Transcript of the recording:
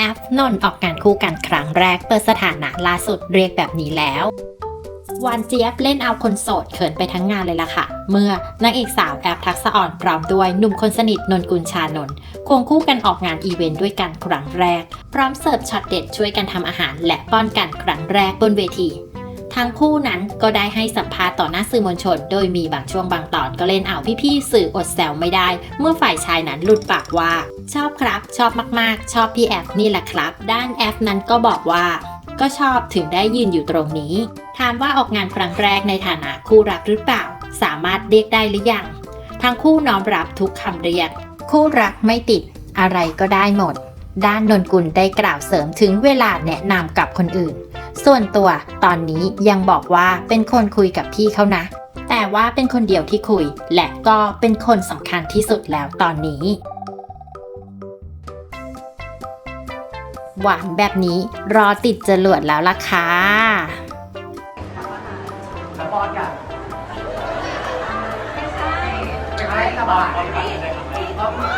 แอฟนน์ออกงานคู่กันครั้งแรกเปิดสถานะล่าสุดเรียกแบบนี้แล้ววานเจี๊ยบเล่นเอาคนโสดเขินไปทั้งงานเลยล่ะค่ะ เมื่อนางเอกสาวแอฟทักษะอ่อนพร้อมด้วยหนุ่มคนสนิทนนกุลชานนท์ควงคู่กันออกงานอีเวนต์ด้วยกันครั้งแรก พร้อมเสิร์ฟช็อตเด็ดช่วยกันทำอาหารและป้อนกันครั้งแรกบนเวที ทั้งคู่นั้นก็ได้ให้สัมภาษณ์ต่อหน้าสื่อมวลชน โดยมีบางช่วงบางตอนก็เล่นเอาพี่ๆสื่ออดแซวไม่ได้ เมื่อฝ่ายชายนั้นหลุดปากว่า ชอบครับ ชอบมากๆ ชอบพี่แอฟนี่แหละครับ ด้านแอฟนั้นก็บอกว่าก็ชอบถึงได้ยืนอยู่ตรงนี้ ถามว่าออกงานครั้งแรกในฐานะคู่รักหรือเปล่า สามารถเรียกได้หรือยัง ทั้งคู่น้อมรับทุกคำเรียก คู่รักไม่ติด อะไรก็ได้หมด ด้านนนกุลได้กล่าวเสริมถึงเวลาแนะนำกับคนอื่น ส่วนตัวตอนนี้ยังบอกว่าเป็นคนคุยกับพี่เขานะ แต่ว่าเป็นคนเดียวที่คุย และก็เป็นคนสำคัญที่สุดแล้วตอนนี้ หวานแบบนี้รอติดจรวดแล้วล่ะค่ะแล้วบอลกันไม่ใช่ไม่ใช่ระบาดบอลกันเลยครับอัน